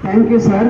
Thank you sir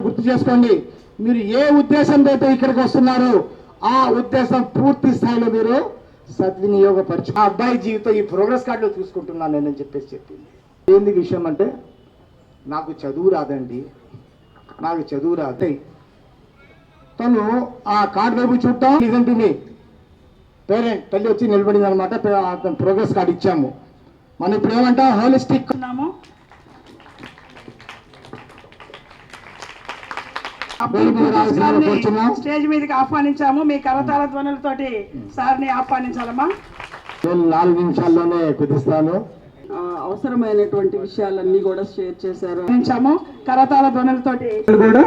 గుర్తు చేసుకోండి మీరు ఏ ఉద్దేశంతో అయితే ఇక్కడికి వస్తున్నారో ఆ ఉద్దేశం పూర్తి స్థాయిలో మీరు సద్వినియోగపరచు ఆ అబ్బాయి జీవితం ఈ ప్రోగ్రెస్ కార్డులో చూసుకుంటున్నాను నేను చెప్పేసి చెప్పింది. ఏంది విషయం అంటే? నాకు చదువు రాదండి. నాకు చదువు రాదు. తను ఆ కార్డు వైపు చూడటం నిజంటుంది పేరెంట్ తల్లి వచ్చి నిలబడింది అనమాట ప్రోగ్రెస్ కార్డు ఇచ్చాము. మనం ఇప్పుడు ఏమంటాం? హోలిస్టిక్ ఉన్నాము. స్టేజ్ మీదకి ఆహ్వానించాము. మీ కరతాల ధ్వనులతోటి సార్ని ఆహ్వానించాలమ్మా. నేను నాలుగు నిమిషాల్లోనే కుదిస్తాను. అవసరమైనటువంటి విషయాలన్నీ కూడా షేర్ చేశారు. కరతాల ధ్వనులతోటి కూడా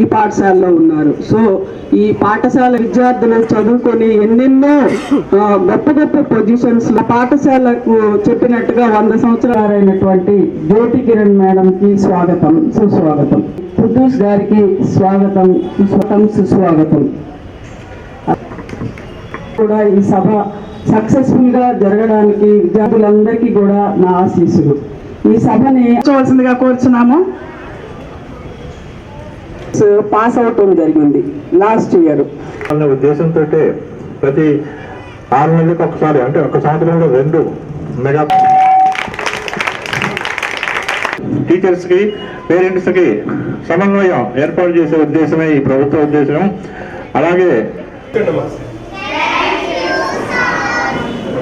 ఈ పాఠశాలలో ఉన్నారు. సో ఈ పాఠశాల విద్యార్థులు చదువుకొని ఎన్నెన్నో గొప్ప గొప్ప పొజిషన్స్ పాఠశాలకు చెప్పినట్టుగా వంద సంవత్సరాలైనటువంటి జ్యోతి కిరణ్ మేడం కి స్వాగతం సుస్వాగతం. కుద్దూస్ గారికి స్వాగతం సుస్వాగతం సుస్వాగతం. కూడా ఈ సభ సక్సెస్ఫుల్గా జరగడానికి విద్యార్థులందరికీ కూడా నా ఆశీస్సులు. ఈ సభని కూర్చోవలసిందిగా కోరుచున్నాము. పాస్ అవటం జరిగింది లాస్ట్ ఇయర్. అనే ఉద్దేశంతో ప్రతి ఆరు నెలలకు ఒకసారి అంటే ఒక సంవత్సరంలో రెండు మెగా టీచర్స్కి పేరెంట్స్కి సమన్వయం ఏర్పాటు చేసే ఉద్దేశమే ఈ ప్రభుత్వ ఉద్దేశం. అలాగే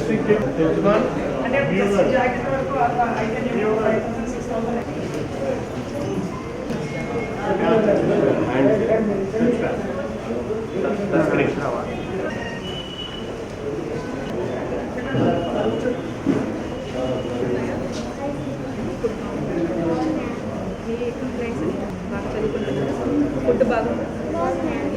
సిక్స్ థౌసండ్ మీ కంప్లైంట్స్ బాగా చదువుకుంటున్నారు ఫుడ్ బాగుంటుంది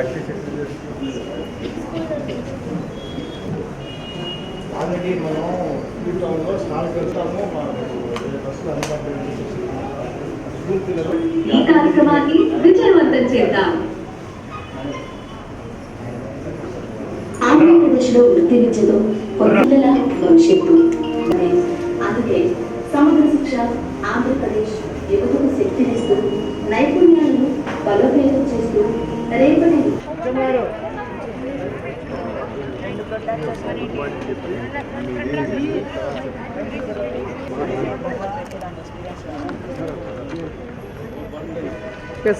ప్రాక్టీస్ ఆల్రెడీ మనం ఈ టౌన్లో స్నానం బస్సులు అందుబాటులో ఈ కార్యక్రమాన్ని విజయవంతం చేద్దాం. ఆంధ్రప్రదేశ్లో వృత్తి విద్యతో పిల్లల భవిష్యత్తు. అందుకే సమగ్ర శిక్ష ఆంధ్రప్రదేశ్ యువతకు శక్తినిస్తూ నైపుణ్యాలను బలోపేతం చేస్తూ రేపటి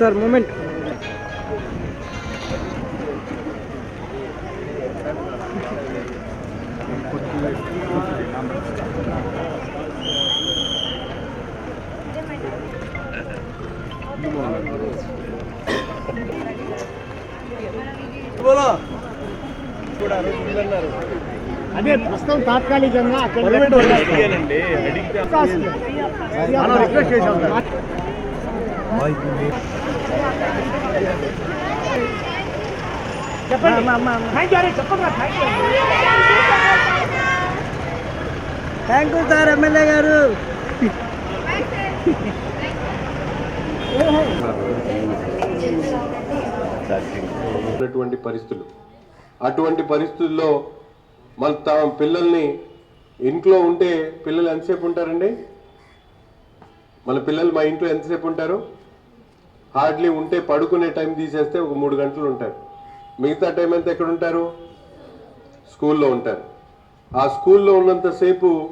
సార్ మూమెంట్ అదే ప్రస్తుతం తాత్కాలికంగా థ్యాంక్ యూ సార్. ఎమ్మెల్యే గారు. ఉన్నటువంటి పరిస్థితులు. అటువంటి పరిస్థితుల్లో మన తమ పిల్లల్ని ఇంట్లో ఉంటే పిల్లలు ఎంతసేపు ఉంటారండి? మన పిల్లలు మా ఇంట్లో ఎంతసేపు ఉంటారు? హార్డ్లీ ఉంటే పడుకునే టైం తీసేస్తే ఒక మూడు గంటలు ఉంటారు. మిగతా టైం అంతా ఎక్కడ ఉంటారు? స్కూల్లో ఉంటారు. ఆ స్కూల్లో ఉన్నంతసేపు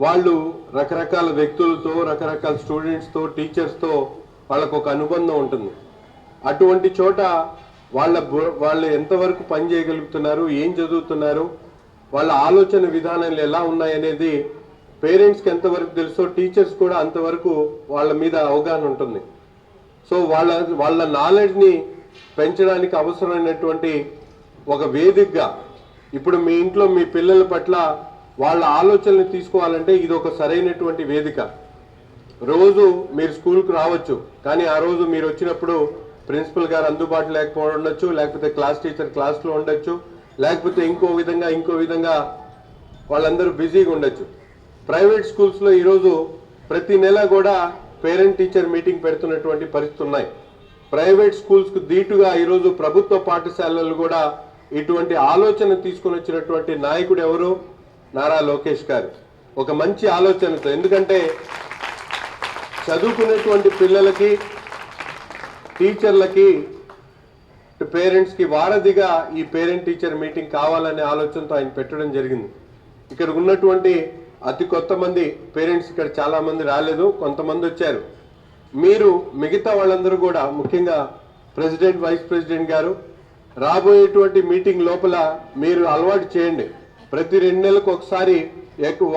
వాళ్ళు రకరకాల వ్యక్తులతో రకరకాల స్టూడెంట్స్తో టీచర్స్తో వాళ్ళకు ఒక అనుబంధం ఉంటుంది. అటువంటి చోట వాళ్ళ వాళ్ళు ఎంతవరకు పని చేయగలుగుతున్నారు ఏం చదువుతున్నారు వాళ్ళ ఆలోచన విధానాలు ఎలా ఉన్నాయనేది పేరెంట్స్కి ఎంతవరకు తెలుసో టీచర్స్ కూడా అంతవరకు వాళ్ళ మీద అవగాహన ఉంటుంది. సో వాళ్ళ వాళ్ళ నాలెడ్జ్ని పెంచడానికి అవసరమైనటువంటి ఒక వేదికగా ఇప్పుడు మీ ఇంట్లో మీ పిల్లల పట్ల వాళ్ళ ఆలోచనలు తీసుకోవాలంటే ఇది ఒక సరైనటువంటి వేదిక. రోజు మీరు స్కూల్కి రావచ్చు కానీ ఆ రోజు మీరు వచ్చినప్పుడు ప్రిన్సిపల్ గారు అందుబాటులో లేకపోవడం ఉండొచ్చు లేకపోతే క్లాస్ టీచర్ క్లాస్లో ఉండొచ్చు లేకపోతే ఇంకో విధంగా ఇంకో విధంగా వాళ్ళందరూ బిజీగా ఉండొచ్చు. ప్రైవేట్ స్కూల్స్లో ఈరోజు ప్రతి నెల కూడా పేరెంట్ టీచర్ మీటింగ్ పెడుతున్నటువంటి పరిస్థితులు ఉన్నాయి. ప్రైవేట్ స్కూల్స్కు దీటుగా ఈరోజు ప్రభుత్వ పాఠశాలలు కూడా ఇటువంటి ఆలోచన తీసుకొని వచ్చినటువంటి నాయకుడు ఎవరు? నారా లోకేష్ గారు. ఒక మంచి ఆలోచనతో ఎందుకంటే చదువుకునేటువంటి పిల్లలకి టీచర్లకి పేరెంట్స్కి వారధిగా ఈ పేరెంట్ టీచర్ మీటింగ్ కావాలనే ఆలోచనతో ఆయన పెట్టడం జరిగింది. ఇక్కడ ఉన్నటువంటి అతి కొత్త మంది పేరెంట్స్ ఇక్కడ చాలామంది రాలేదు కొంతమంది వచ్చారు. మీరు మిగతా వాళ్ళందరూ కూడా ముఖ్యంగా ప్రెసిడెంట్ వైస్ ప్రెసిడెంట్ గారు రాబోయేటువంటి మీటింగ్ లోపల మీరు అలవాటు చేయండి. ప్రతి రెండు నెలలకు ఒకసారి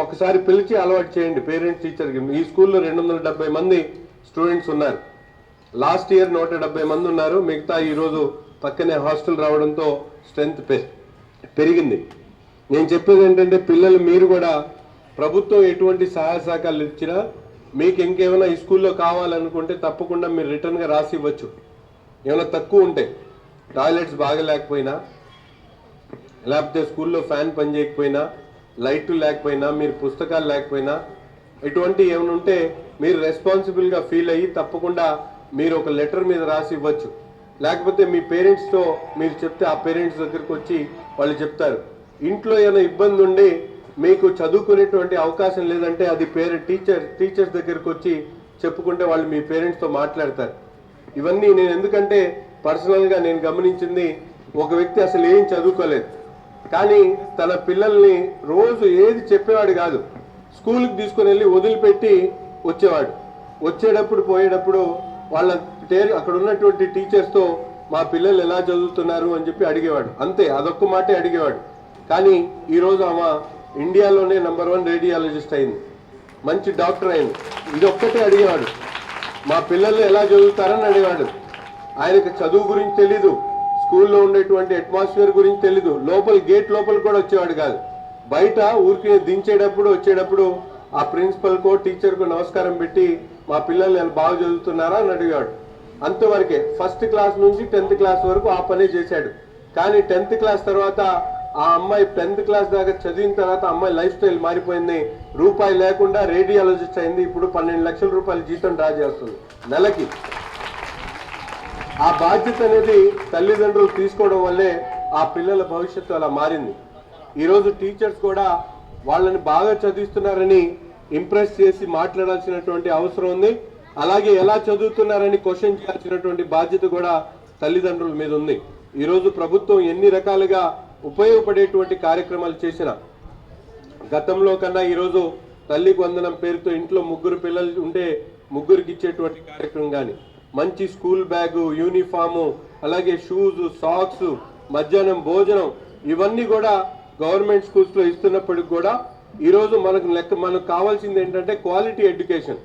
ఒకసారి పిలిచి అలవాటు చేయండి పేరెంట్స్ టీచర్కి ఈ స్కూల్లో రెండు వందల డెబ్బై మంది స్టూడెంట్స్ ఉన్నారు. లాస్ట్ ఇయర్ నూట డెబ్బై మంది ఉన్నారు. మిగతా ఈరోజు పక్కనే హాస్టల్ రావడంతో స్ట్రెంత్ పెరిగింది. నేను చెప్పేది ఏంటంటే పిల్లలు మీరు కూడా ప్రభుత్వం ఎటువంటి సహాయ సహకారాలు ఇచ్చినా మీకు ఇంకేమైనా ఈ స్కూల్లో కావాలనుకుంటే తప్పకుండా మీరు రిటర్న్గా రాసి ఇవ్వచ్చు. ఏమైనా తక్కువ ఉంటే టాయిలెట్స్ బాగలేకపోయినా లేకపోతే స్కూల్లో ఫ్యాన్ పనిచేయకపోయినా లైట్లు లేకపోయినా మీరు పుస్తకాలు లేకపోయినా ఇటువంటి ఏమైనా ఉంటే మీరు రెస్పాన్సిబుల్గా ఫీల్ అయ్యి తప్పకుండా మీరు ఒక లెటర్ మీద రాసి ఇవ్వచ్చు. లేకపోతే మీ పేరెంట్స్తో మీరు చెప్తే ఆ పేరెంట్స్ దగ్గరకు వచ్చి వాళ్ళు చెప్తారు. ఇంట్లో ఏమైనా ఇబ్బంది ఉండి మీకు చదువుకునేటువంటి అవకాశం లేదంటే అది పేరెంట్ టీచర్ టీచర్స్ దగ్గరకు వచ్చి చెప్పుకుంటే వాళ్ళు మీ పేరెంట్స్తో మాట్లాడతారు. ఇవన్నీ నేను ఎందుకంటే పర్సనల్గా నేను గమనించింది ఒక వ్యక్తి అసలు ఏం చదువుకోలేదు. కానీ తన పిల్లల్ని రోజు ఏది చెప్పేవాడు కాదు. స్కూల్కి తీసుకుని వెళ్ళి వదిలిపెట్టి వచ్చేవాడు. వచ్చేటప్పుడు పోయేటప్పుడు వాళ్ళ అక్కడ ఉన్నటువంటి టీచర్స్తో మా పిల్లలు ఎలా చదువుతున్నారు అని చెప్పి అడిగేవాడు. అంతే అదొక్క మాటే అడిగేవాడు. కానీ ఈరోజు ఆమె ఇండియాలోనే నంబర్ వన్ రేడియాలజిస్ట్ అయింది. మంచి డాక్టర్ అయింది. ఇది ఒక్కటే అడిగేవాడు. మా పిల్లలు ఎలా చదువుతారని అడిగేవాడు. ఆయనకు చదువు గురించి తెలీదు. స్కూల్లో ఉండేటువంటి అట్మాస్ఫియర్ గురించి తెలీదు. లోపల గేట్ లోపల కూడా వచ్చేవాడు కాదు. బయట ఊరికి దించేటప్పుడు వచ్చేటప్పుడు ఆ ప్రిన్సిపల్కో టీచర్కో నమస్కారం పెట్టి మా పిల్లలు బాగా చదువుతున్నారా అని అడిగాడు అంతవరకే ఫస్ట్ క్లాస్ నుంచి టెన్త్ క్లాస్ వరకు ఆ పనే చేశాడు. కానీ టెన్త్ క్లాస్ తర్వాత ఆ అమ్మాయి టెన్త్ క్లాస్ దాకా చదివిన తర్వాత అమ్మాయి లైఫ్ స్టైల్ మారిపోయింది. రూపాయి లేకుండా రేడియాలజిస్ట్ అయింది. ఇప్పుడు పన్నెండు లక్షల రూపాయల జీతం డ్రా చేస్తుంది. నెలకి. ఆ బాధ్యత అనేది తల్లిదండ్రులు తీసుకోవడం వల్లే ఆ పిల్లల భవిష్యత్తు అలా మారింది. ఈరోజు టీచర్స్ కూడా వాళ్ళని బాగా చదివిస్తున్నారని ఇంప్రెస్ చేసి మాట్లాడాల్సినటువంటి అవసరం ఉంది. అలాగే ఎలా చదువుతున్నారని క్వశ్చన్ చేయాల్సినటువంటి బాధ్యత కూడా తల్లిదండ్రుల మీద ఉంది. ఈరోజు ప్రభుత్వం ఎన్ని రకాలుగా ఉపయోగపడేటువంటి కార్యక్రమాలు చేసిన గతంలో కన్నా ఈరోజు తల్లికి వందనం పేరుతో ఇంట్లో ముగ్గురు పిల్లలు ఉంటే ముగ్గురికి ఇచ్చేటువంటి కార్యక్రమం కానీ మంచి స్కూల్ బ్యాగు యూనిఫాము అలాగే షూస్ సాక్స్ మధ్యాహ్నం భోజనం ఇవన్నీ కూడా గవర్నమెంట్ స్కూల్స్లో ఇస్తున్నప్పటికి కూడా ఈరోజు మనకు లెక్క మనకు కావాల్సింది ఏంటంటే క్వాలిటీ ఎడ్యుకేషన్.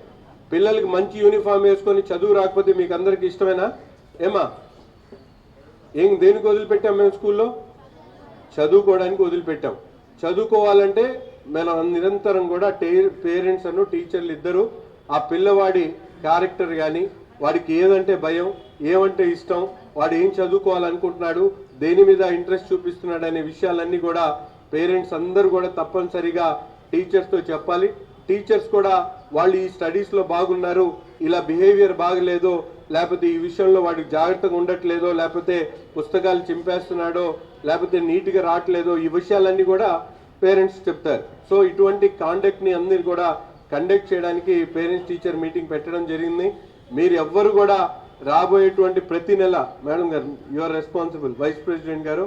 పిల్లలకి మంచి యూనిఫామ్ వేసుకొని చదువు రాకపోతే మీకు అందరికి ఇష్టమేనా? ఏమా? ఏం దేనికి వదిలిపెట్టాం మేము స్కూల్లో? చదువుకోవడానికి వదిలిపెట్టాం. చదువుకోవాలంటే మనం నిరంతరం కూడా టే పేరెంట్స్ అను టీచర్లు ఇద్దరు ఆ పిల్లవాడి క్యారెక్టర్ కానీ వాడికి ఏదంటే భయం ఏమంటే ఇష్టం వాడు ఏం చదువుకోవాలనుకుంటున్నాడు దేని మీద ఇంట్రెస్ట్ చూపిస్తున్నాడు అనే విషయాలన్నీ కూడా పేరెంట్స్ అందరూ కూడా తప్పనిసరిగా టీచర్స్తో చెప్పాలి. టీచర్స్ కూడా వాళ్ళు ఈ స్టడీస్లో బాగున్నారు ఇలా బిహేవియర్ బాగలేదో లేకపోతే ఈ విషయంలో వాడికి జాగ్రత్తగా ఉండట్లేదో లేకపోతే పుస్తకాలు చింపేస్తున్నాడో లేకపోతే నీట్గా రావట్లేదో ఈ విషయాలన్నీ కూడా పేరెంట్స్ చెప్తారు. సో ఇటువంటి కాండక్ట్ని అందరు కూడా కండక్ట్ చేయడానికి పేరెంట్స్ టీచర్ మీటింగ్ పెట్టడం జరిగింది. మీరు ఎవ్వరు కూడా రాబోయేటువంటి ప్రతి నెల మేడం గారు యువర్ రెస్పాన్సిబుల్ వైస్ ప్రెసిడెంట్ గారు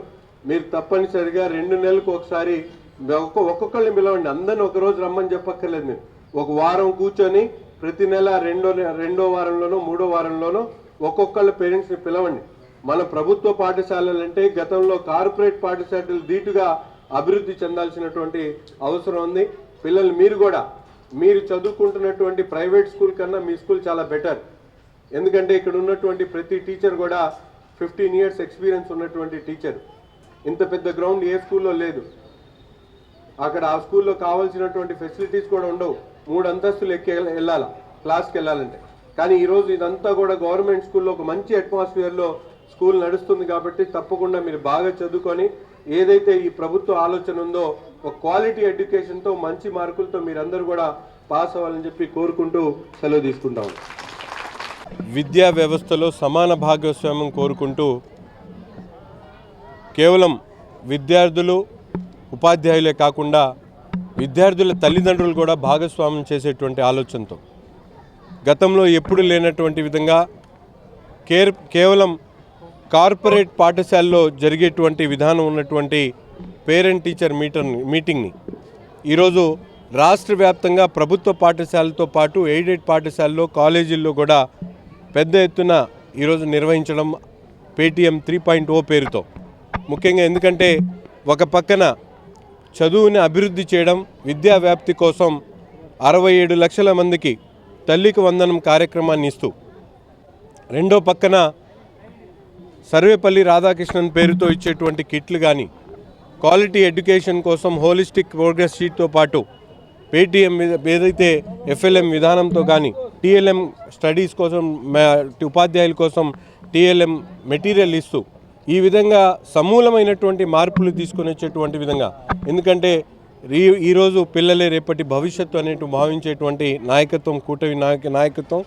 మీరు తప్పనిసరిగా రెండు నెలలకు ఒకసారి ఒక్క ఒక్కొక్కరిని పిలవండి. అందరిని ఒక రోజు రమ్మని చెప్పక్కర్లేదు మీరు. ఒక వారం కూర్చొని ప్రతి నెల రెండో రెండో వారంలోనో మూడో వారంలోనో ఒక్కొక్కళ్ళ పేరెంట్స్ని పిలవండి. మన ప్రభుత్వ పాఠశాలలు అంటే గతంలో కార్పొరేట్ పాఠశాలలు ధీటుగా అభివృద్ధి చెందాల్సినటువంటి అవసరం ఉంది. పిల్లలు మీరు కూడా మీరు చదువుకుంటున్నటువంటి ప్రైవేట్ స్కూల్ కన్నా మీ స్కూల్ చాలా బెటర్. ఎందుకంటే ఇక్కడ ఉన్నటువంటి ప్రతి టీచర్ కూడా ఫిఫ్టీన్ ఇయర్స్ ఎక్స్పీరియన్స్ ఉన్నటువంటి టీచర్. ఇంత పెద్ద గ్రౌండ్ ఏ స్కూల్లో లేదు. అక్కడ ఆ స్కూల్లో కావాల్సినటువంటి ఫెసిలిటీస్ కూడా ఉండవు. మూడు అంతస్తులు ఎక్కి వెళ్ళ- క్లాస్కి వెళ్ళాలంటే. కానీ ఈరోజు ఇదంతా కూడా గవర్నమెంట్ స్కూల్లో ఒక మంచి అట్మాస్ఫియర్లో స్కూల్ నడుస్తుంది కాబట్టి తప్పకుండా మీరు బాగా చదువుకొని ఏదైతే ఈ ప్రభుత్వ ఆలోచన ఉందో ఒక క్వాలిటీ ఎడ్యుకేషన్తో మంచి మార్కులతో మీరందరూ కూడా పాస్ అవ్వాలని చెప్పి కోరుకుంటూ సెలవు తీసుకుంటాం. విద్యా వ్యవస్థలో సమాన భాగస్వామ్యం కోరుకుంటూ కేవలం విద్యార్థులు ఉపాధ్యాయులే కాకుండా విద్యార్థుల తల్లిదండ్రులు కూడా భాగస్వామ్యం చేసేటువంటి ఆలోచనతో. గతంలో ఎప్పుడు లేనటువంటి విధంగా కేర్ కేవలం కార్పొరేట్ పాఠశాలలో జరిగేటువంటి విధానం ఉన్నటువంటి పేరెంట్ టీచర్ మీటర్ని మీటింగ్ని. ఈరోజు రాష్ట్ర వ్యాప్తంగా ప్రభుత్వ పాఠశాలతో పాటు ఎయిడెడ్ పాఠశాలలో కాలేజీల్లో కూడా పెద్ద ఎత్తున ఈరోజు నిర్వహించడం పేటీఎం త్రీ పాయింట్ ఓ పేరుతో. ముఖ్యంగా ఎందుకంటే ఒక పక్కన చదువుని అభివృద్ధి చేయడం విద్యా వ్యాప్తి కోసం అరవై ఏడు లక్షల మందికి తల్లికి వందనం కార్యక్రమాన్ని ఇస్తూ రెండో పక్కన సర్వేపల్లి రాధాకృష్ణన్ పేరుతో ఇచ్చేటువంటి కిట్లు కానీ క్వాలిటీ ఎడ్యుకేషన్ కోసం హోలిస్టిక్ ప్రోగ్రెస్ షీట్తో పాటు పేటీఎం మీద ఏదైతే ఎఫ్ఎల్ఎం విధానంతో కానీ టీఎల్ఎం స్టడీస్ కోసం ఉపాధ్యాయుల కోసం టీఎల్ఎం మెటీరియల్ ఇస్తూ ఈ విధంగా సమూలమైనటువంటి మార్పులు తీసుకొని వచ్చేటువంటి విధంగా. ఎందుకంటే రీ ఈరోజు పిల్లలే రేపటి భవిష్యత్తు అనేటు భావించేటువంటి నాయకత్వం కూటమి నాయక నాయకత్వం.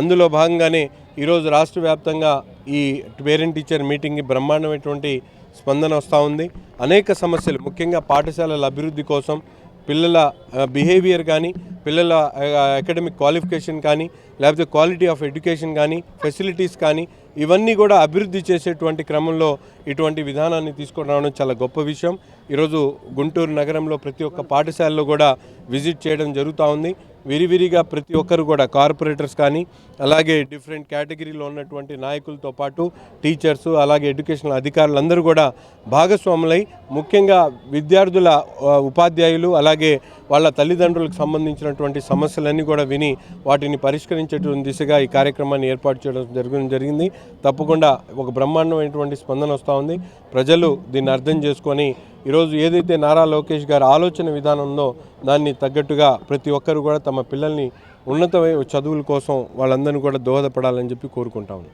అందులో భాగంగానే ఈరోజు రాష్ట్ర వ్యాప్తంగా ఈ పేరెంట్ టీచర్ మీటింగ్కి బ్రహ్మాండమైనటువంటి స్పందన వస్తూ ఉంది. అనేక సమస్యలు ముఖ్యంగా పాఠశాలల అభివృద్ధి కోసం పిల్లల బిహేవియర్ కానీ పిల్లల అకాడమిక్ క్వాలిఫికేషన్ కానీ లేకపోతే క్వాలిటీ ఆఫ్ ఎడ్యుకేషన్ కానీ ఫెసిలిటీస్ కానీ ఇవన్నీ కూడా అభివృద్ధి చేసేటువంటి క్రమంలో ఇటువంటి విధానాన్ని తీసుకొని రావడం చాలా గొప్ప విషయం. ఈరోజు గుంటూరు నగరంలో ప్రతి ఒక్క పాఠశాలలో కూడా విజిట్ చేయడం జరుగుతూ ఉంది. విరివిరిగా ప్రతి ఒక్కరు కూడా కార్పొరేటర్స్ కానీ అలాగే డిఫరెంట్ కేటగిరీలో ఉన్నటువంటి నాయకులతో పాటు టీచర్స్ అలాగే ఎడ్యుకేషనల్ అధికారులందరూ కూడా భాగస్వాములై ముఖ్యంగా విద్యార్థుల ఉపాధ్యాయులు అలాగే వాళ్ళ తల్లిదండ్రులకు సంబంధించినటువంటి సమస్యలన్నీ కూడా విని వాటిని పరిష్కరించేటువంటి దిశగా ఈ కార్యక్రమాన్ని ఏర్పాటు చేయడం జరగడం జరిగింది. తప్పకుండా ఒక బ్రహ్మాండమైనటువంటి స్పందన వస్తూ ఉంది. ప్రజలు దీన్ని అర్థం చేసుకొని ఈరోజు ఏదైతే నారా లోకేష్ గారి ఆలోచన విధానం ఉందో దాన్ని తగ్గట్టుగా ప్రతి ఒక్కరు కూడా తమ పిల్లల్ని ఉన్నత చదువుల కోసం వాళ్ళందరినీ కూడా దోహదపడాలని చెప్పి కోరుకుంటాము